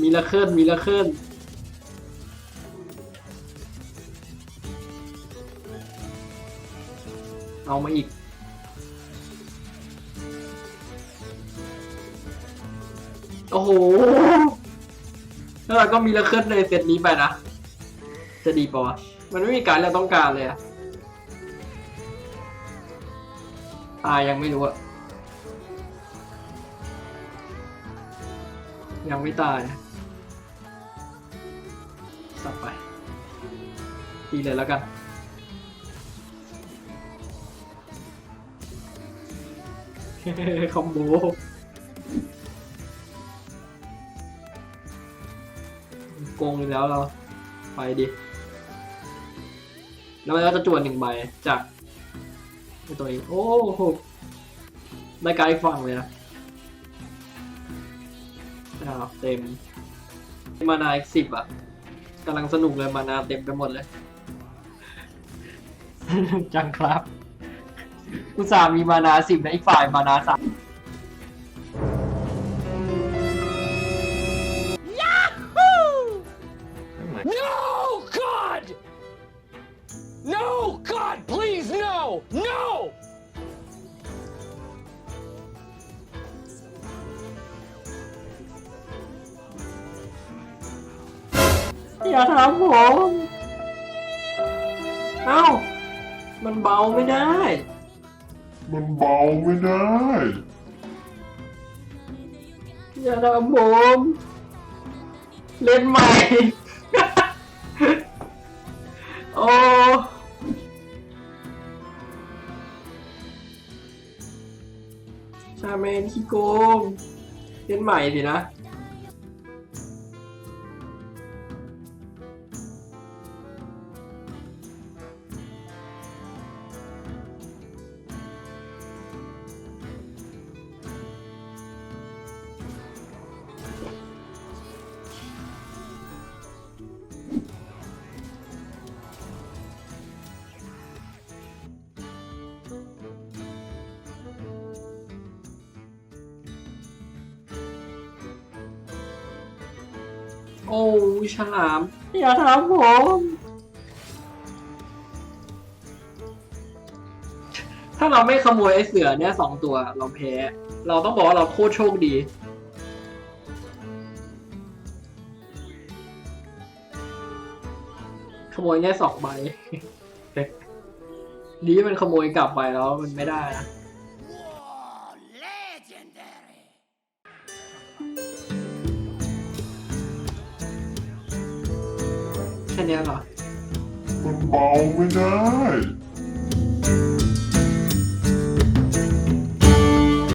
มีละเคลื่อนมีละเคลื่อนเอามาอีก โอ้โหแล้วเราก็มีละเคลื่อนในเซตนี้ไปนะ จะดีปะวะ มันไม่มีการเราต้องการเลยอะตายยังไม่รู้อะ ยังไม่ตายสับไปดีเลยแล้วกัน คอมโบโกงอีกแล้วเรา ไปดิ แล้วมันก็จะจวนหนึ่งใบจากตัวนี้โอ้โหได้ไกด์อีกฝั่งเลยนะ อ้าวเต็ม มานาอีกสิบอะกำลังสนุกเลยมานาเต็มไปหมดเลยสนุกจังครับอุตส่าห์มีมานาสิบนะอีกฝ่ายมานาสาม No, God! No, God, please, no! No! อย่าทำผม เอ้า มันเบาไม่ได้ มันเบาไม่ได้ อย่าทำผม เล่นใหม่ โอ้ชาเมนขี้โกงเล่นใหม่สินะ โอ้ฉลาม อย่าทำผมถ้าเราไม่ขโมยไอ้เสือเนี่ยสองตัวเราแพ้ เราต้องบอกว่าเราโคตรโชคดี ขโมยแค่สองใบ ดีมันขโมยกลับไปแล้วมันไม่ได้นะ แค่เนี้เหรอมันเบาไม่ได้